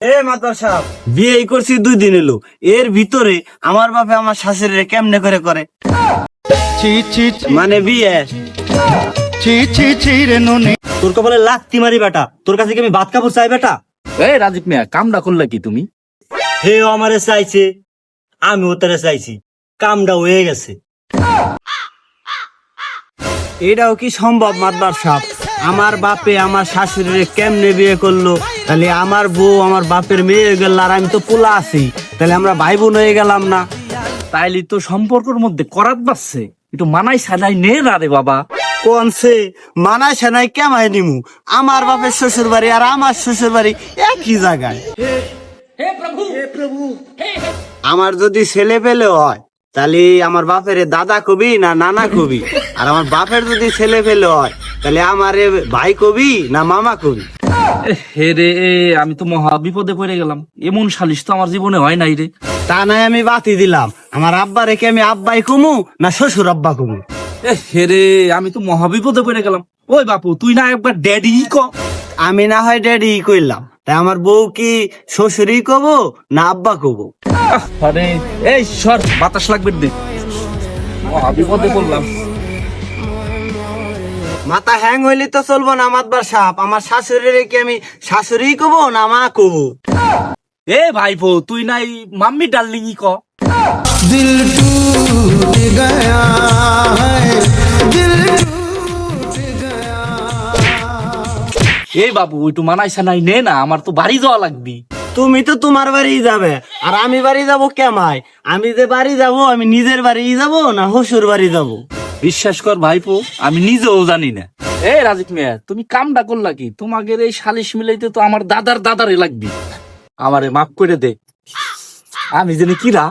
এ মাতার সাহেব বিয়ে করছি দুই দিন এলো এর ভিতরে আমার বাপে আমার শাশুড়ি কেমনে করে করে? ছি ছি ছি, মানে বিয়ে। ছি ছি ছি রে ননি। তোর কপালে লাত্তি মারি বেটা। তোর কাছে কি আমি ভাত কাপড় চাই বেটা? এই রাজীব মিয়া কামটা করলে কি তুমি? হে আমারে চাইছে আমিও তারে চাইছি। কামটা হয়ে গেছে। এটাও কি সম্ভব মাতবার সাপ আমার বাপে আমার শাশুড়ি কেমনে বিয়ে করল? তাহলে আমার বউ আমার বাপের মেয়ে হয়ে গেল আর আমি তো পোলা আছি। তাহলে আমরা ভাই বোন হয়ে গেলাম না। তাইলে তো সম্পর্কের মধ্যে করাত বাসছে একটু মানাই সানাই নে না রে বাবা। কোন সে? মানায় সেনাই কেমাই নিমু? আমার বাপের শ্বশুর বাড়ি আর আমার শ্বশুর বাড়ি একই জায়গায়। আমার যদি ছেলে পেলে হয় তাহলে আমার বাপের দাদা কবি না নানা কবি? আর আমার বাপের যদি ছেলে ফেলে হয় তাহলে আমার ভাই কবি না মামা কবি? হে রে আমি তো মহা বিপদে পড়ে গেলাম। এমন সালিশ তো আমার জীবনে হয় নাই রে। তা নাই আমি বাতি দিলাম। আমার আব্বা রেখে আমি আব্বাই কমু না শ্বশুর আব্বা কমু? হে রে আমি তো মহা বিপদে পড়ে গেলাম। ওই বাপু তুই না একবার ড্যাডি ক। আমি না হয় ড্যাডি কইলাম। তাই আমার বউ কি শ্বশুরই কব না আব্বা কব? আরে এই সর বাতাস লাগবে দে মাথা হ্যাং হইলে তো চলবো না আমার বার সাপ। আমার শাশুড়ির কি আমি শাশুড়ি কব না মা কব? এ তুই নাই মাম্মি ডার্লিং ই ক। দিল টুট গয়া দিল এই বাবু ওইটু মানাইছে নাই নে না আমার তো বাড়ি যাওয়া লাগবি। তুমি তো তোমার বাড়ি যাবে। আর আমি বাড়ি যাব কেমাই আমি যে বাড়ি যাব আমি নিজের বাড়ি যাব না হসুর বাড়ি যাব? বিশ্বাস কর ভাইপো আমি নিজেও জানি না। এ রাজিক মিয়া তুমি কামটা করলা কি? তোমাকে এই সালিশ মিলাইতে তো আমার দাদার দাদারে লাগবে। আমারে মাফ করে দে। আমি জানি কিরা